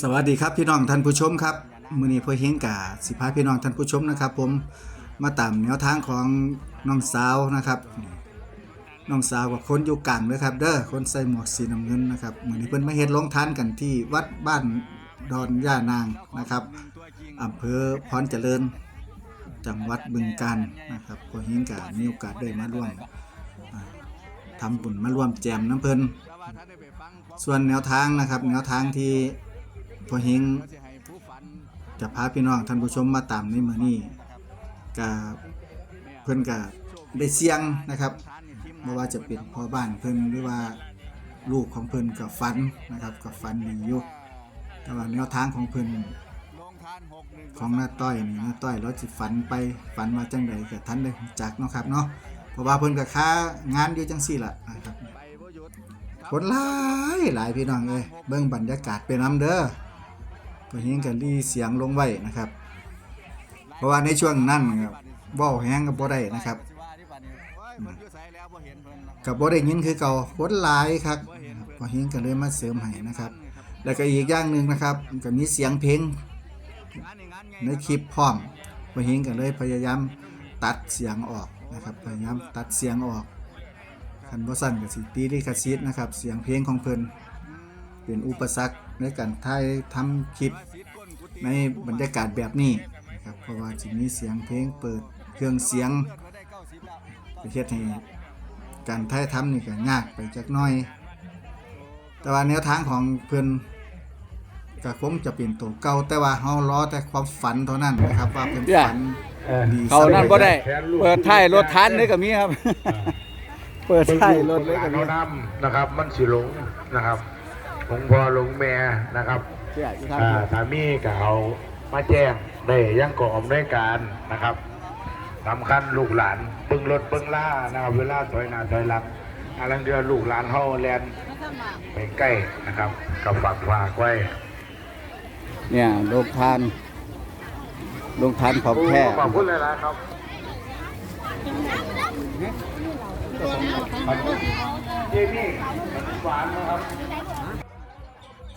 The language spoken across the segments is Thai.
สวัสดีครับพี่น้องท่านผู้ชมครับมือนี้พ่อเฮงกาสิพาพี่น้องท่านผู้ชมนะครับ ผมมาตามแนวทางของน้องสาวนะครับน้องสาวกับคนอยู่กลางเลยครับ เด้อคนใส่หมวกสีน้ำเงินนะครับมือนี้เพิ่นมาเฮ็ดลงทานกันที่วัดบ้านดอนย่านางนะครับอำเภอพรเจริญ จังหวัดบึงกาฬนะครับพ่อเฮงกามีโอกาสได้มาร่วมทำบุญมาร่วมแจมน้ำเพิ่น ส่วนแนวทางนะครับ แนวทางที่พ่อเฮงจะพาพี่น้องท่านผู้ชมมาตามในมือนี้ก็เพิ่อนก็ได้เสียงนะครับบ่ว่าจะเป็นพ่อบ้านเพิ่อนหรือว่าลูกของเพิ่อนก็ฝันนะครับก็ฝันดีอยู่แต่ว่าแนวทางของเพิ่อนของหน้าต้อยนี่หน้าต้อยเราสิฝันไปฝันว่าจังใดก็ทันได้จักเนาะครับเนาะเพราะว่าเพิ่อนก็ค้างานอยู่จังซี่ละนะครับ คนหลายหลายพี่น้องเอ้ยเบิ่งบรรยากาศไปน้ำเด้อพอเฮงกันรีเสียงลงไว้นะครับ เพราะว่าในช่วงนั้นครับเว้าแฮงก็บ่ได้นะครับก็บ่ได้ยินคือเก่าคนหลายครับพอเฮงก็เลยมาเสริมให้นะครับ แล้วก็อีกอย่างหนึ่งนะครับก็มีเสียงเพลงในคลิปพร้อมพอเฮงก็เลยพยายามตัดเสียงออกนะครับพยายามตัดเสียงออก คันบ่สั่นก็สิตีลิขสิทธิ์นะครับ เสียงเพลงของเพิ่นเป็นอุปสรรคในการถ่ายทำคลิปในบรรยากาศแบบนี้นะครับเพราะว่าสิมีเสียงเพลงเปิดเครื่องเสียงไปเฮ็ดให้การถ่ายทำนี่ก็ยากไปจักหน่อย แต่ว่าแนวทางของเพิ่นก็คงจะเป็นตัวเก่าแต่ว่าเฮารอแต่ความฝันเท่านั้นนะครับว่าเพิ่นฝันดีเขานั่นบ่ได้แขนลูกเปิดท้ายรถทันนี่ก็มีครับ เปิดท้ายรถเลยก็มีเขานำนะครับ มันสิหลงนะครับหลงพ่อหลงแม่นะครับเชื่ออยู่ทางอ่าเดียวสามีกับเขามาแจ้งได้ยังก่ออำนวยการนะครับสำคัญลูกหลานเบิ่งรถเบิ่งล่านะครับเวลาถอยหน้าถอยหลังอะไรเดือลูกหลานเฮาแลนไปใกล้นะครับกับฝากฝากไว้ เนี่ยโรงทานโรงทานของแท้ขอบคุณเลยนะครับ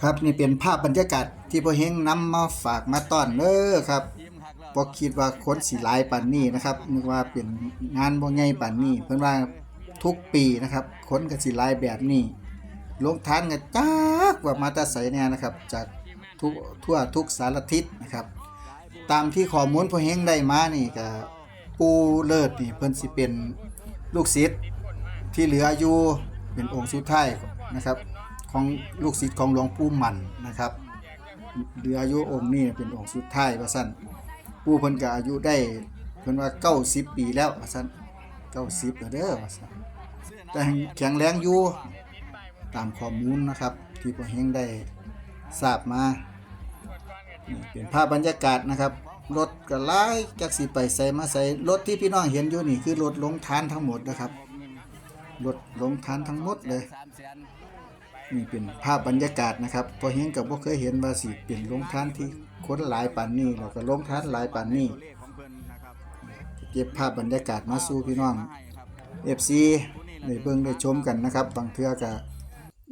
ครับนี่เป็นภาพบรรยากาศที่พ่อเฮงนำมาฝากมาต้อนเด้อครับบ่คิดว่าคนสิหลายปานนี้นะครับนึกว่าเป็นงานบ่ใหญ่ปานนี้เพิ่นว่าทุกปีนะครับคนก็สิหลายแบบนี้ลงทานกันจักว่ามาต่ไสแน่นะครับ จากทุกทั่วทุกสารทิศนะครับ ตามที่ข้อมูลพ่อเฮงได้มานี่ก็ปูเลิศนี่เพิ่นสิเป็นลูกศิษย์ ที่เหลืออยู่เป็นองค์สุดท้ายนะครับของลูกศิษย์ของหลวงปู่มันนะครับเหลืออายุองค์นี้เป็นองค์สุดท้ายว่าซั่นปู่เพิ่นก็อายุได้เพิ่นว่า90ปีแล้วว่าซั่น90แล้วเด้อว่าซั่นแต่แข็งแรงอยู่ตามข้อมูลนะครับ ที่พ่อเฮงได้ทราบมานี่เป็นภาพบรรยากาศนะครับรถก็หลายจักสิไปใส่มาใส่รถที่พี่น้องเห็นอยู่นี่คือรถลงทานทั้งหมดนะครับ รถลงทานทั้งหมดเลย นี่เป็นภาพบรรยากาศนะครับพอเห็นกับบ่เคยเห็นว่าสิเป็นโรงทานที่คนหลายปานนี้แล้วก็โรงทานหลายปานนี้เก็บภาพบรรยากาศมาสู่พี่น้อง FC ได้เบิ่งได้ชมกันนะครับ บางเทื่อก็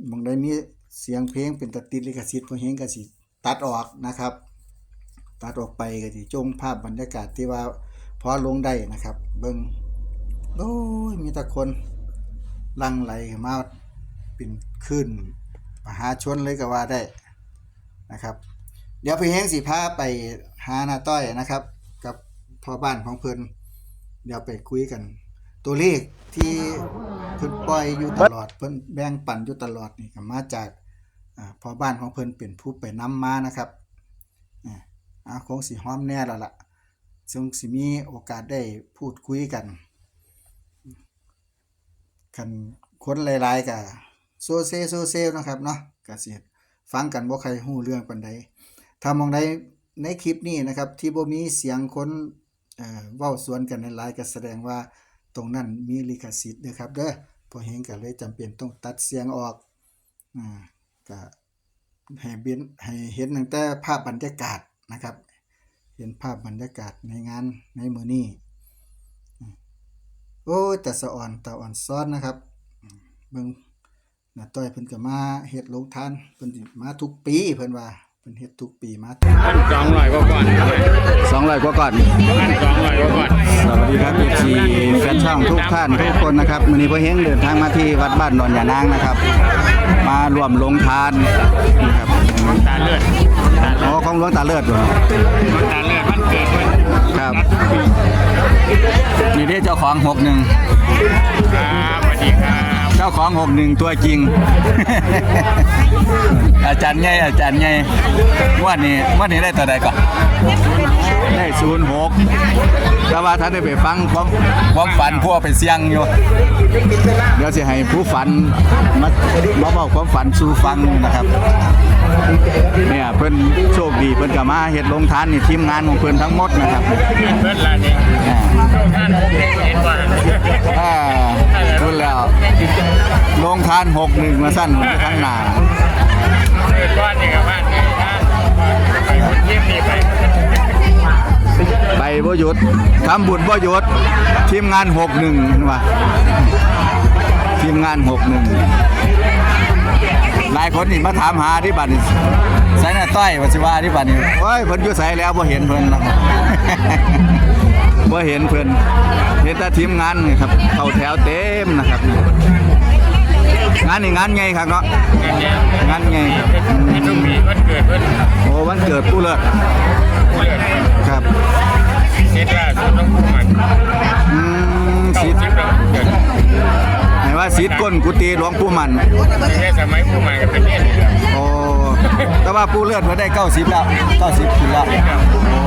บางได้มีเสียงเพลงเป็นตะติดลิขสิทธิ์พอเห็นก็สิตัดออกนะครับ ตัดออกไปก็สิจงภาพบรรยากาศที่ว่าพอลงได้นะครับ เบิ่งโอ้ยมีแต่คนห ลังไหลมาเป็นขึ้นมหาชนเลยก็ว่าได้นะครับ เดี๋ยวพี่เฮงสิพาไปหาหน้าต้อยนะครับ กับพ่อบ้านของเพิ่นเดี๋ยวไปคุยกัน ตัวเลขที่เพิ่นปล่อยอยู่ตลอดเพิ่นแบ่งปันอยู่ตลอดนี่ก็มาจากพ่อบ้านของเพิ่นเป็นผู้ไปนำมานะครับอ่าอ่าคงสิฮ้อมแน่แล้วล่ะซึ่งสิมีโอกาสได้พูดคุยกัน คันคนหลายๆก็โซเซโซเซนะครับเนาะก็สิฟังกันบ่ใครฮู้เรื่องปานใดถ้ามองใดในคลิปนี้นะครับ ที่บ่มีเสียงคนเอ่อเว้าสวนกันหลายๆก็แสดงว่าตรงนั้นมีลิขสิทธิ์นะครับเด้อพอเห็นก็เลยจำเป็นต้องตัดเสียงออกอ่าก็ให้เบนให้เห็นตั้งแต่ภาพบรรยากาศนะครับ เห็นภาพบรรยากาศในงานในมื้อนี้ อ้ยแต่สะอ่อนตาอ่อนซ้อนนะครับอืมเบิ่งน้าต้อยเพิ่นก็มาเฮ็ดโรงทานเพิ่นสิมาทุกปีเพิ่นว่าเพิ่นเฮ็ดทุกปีมาพันสองร้อยกว่าก่อน200กว่าก่อนพันสองร้อยกว่าก่อนสวัสดีครับ FC แฟนช่องทุกท่านทุกคนนะครับมื้อนี้พ่อเฮงเดินทางมาที่วัดบ้านดอนยานางนะครับ มารวมลงทานนะครับ ของหลวงตาเลิศบ่ตาเลือดมันเกิดมันครับนี่เด้เจ้าของ61ครับสวัสดีครับเจ้าของ61ตัวจริง อาจารย์ใหญ่อาจารย์ใหญ่งวดนี้งวดนี้ได้ตัวใดก่อน ได้06แต่ว่าท่านได้ไปฟังความความฝันพวกไปเสียงอยู่ เดี๋ยวสิให้ผู้ฝันมามาบอกความฝันสู่ฟังนะครับเนี่ยเพิ่นโชคดีเพิ่นก็มาเฮ็ดโรงทานนี่ทีมงานของเพิ่นทั้งหมดนะครับเพื่อนละนี่ท่านผมเห็นว่าอ่ารู้แล้วโรงทาน61มาสั้นข้างหน้าเกิดก้อนนี่กับบ้านไงนไปคนเยี่ยมนี่ไป ไปบ่หยุดทำบุญบ่หยุดทีมงาน61ว่าทีมงาน61หลายคนนี่มาถามหาที่บัดนี่ไสน่ะต้อยว่าสิว่าที่บัดนี่โอ้ยเพิ่นอยู่ไสแล้วบ่เห็นเพิ่นนะบ่เห็นเพิ่นเห็นแต่ทีมงานนี่ครับเข้าแถวเต็มนะครับงานนี่งานไงครับเนาะงานไงครับเป็นทุกปีวันเกิดเพื่อนโอ้วันเกิดผู้เลิศเลือด ครับเช็ดล่าสุดต้องพูดมันอืมเก้าสิสิบแล้วเกิดให้ว่าสิทธิ์ก้นกุฏิหลวงปู่มันไม่ใช่สมัยผู้ใหม่กับเป็นเนี่ยนี่แหละโอ้แต่ว่าผู้เลิศเพิ่นได้90แล้ว90ขึ้นแล้ว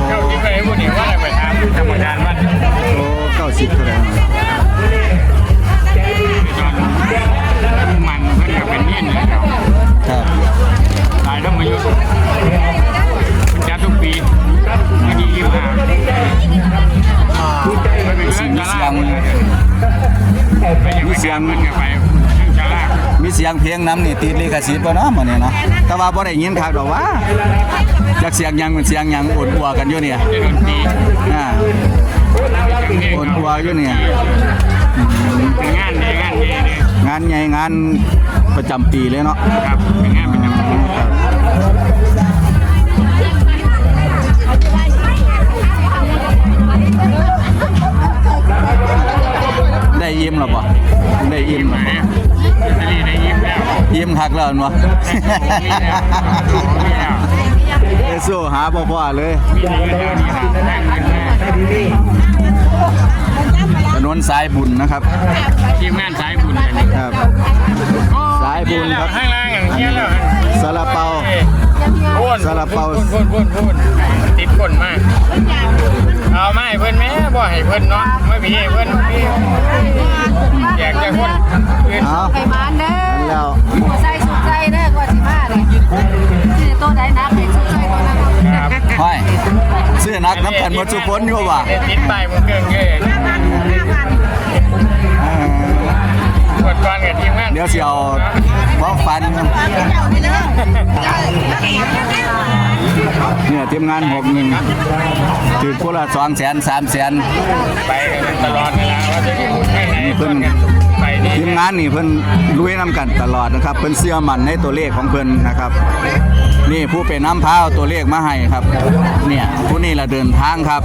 เก้าสิบไปผู้นี้ว่าอะไรไปถามธรรมดาวัด โอ้90เท่าไหร่ สียงเพลงนำนี่ติดลิขสิทธิ์บ่เนาะมื้อนี้เนาะแต่ว่าบ่ได้ยินคักดอกว่าจักเสียงหยังเป็นเสียงหยังอดอัวกันอยู่เนี่ยจะโดนตีอ่าอดอัวอยู่เนี่ยเป็นงานดีงานดีเนี่ยงานใหญ่งานประจำปีเลยเนาะ ครับเป็นงานประจำปีได้ยิ้มหรอบ่ได้ยิ้มมาแล้วบ่เนี่ยจะรีได้ยิ้มแล้วยิ้มคักแล้วเนาะมีแล้วมีแล้วเอสู้หาบ่พอเลยมีแล้วมีแล้วนั่งกันเลยถนนสายบุญนะครับทีมงานสายบุญกันนี่ครับสายบุญครับข้างล่างอย่างเงี้ยแล้วซาลาเปาพ่นซาลาเปา พ่นพ่นพ่นพ่นติดพ่นมากเอาไม่เพิ่นแม่บ่ให้เพิ่นเนาะไม่มีให้เพิ่นมีอยากจะพ่นเพิ่นเอาไปมานเด้อันอแล้วใส่สุดใจเด้อกว่าสิมาเลยสิตัวใดนักให้สุดใจตัวนั้นครับห้อยเสื้อนักน้ำกันหมดทุกคนอยู่ว่ะติดป้ายมันเกินเกินเออกดก่อนกับทีมงานเดี๋ยวสิเอาความฝัน เนี่ยทีมงานหกหนึ่งถือคนละ2แสนสามแสนไปกันตลอดเวลาว่าจะมีบุญให้ไหนเพิ่นไปนี่ทีมงานนี่เพิ่นลุยนํกันตลอดนะครับเพิ่นเสื้อมันในตัวเลขของเพิ่นนะครับ นี่ผู้เป็นน้ำพาเอาตัวเลขมาให้ครับ เนี่ยผู้นี้ละเดินทางครับ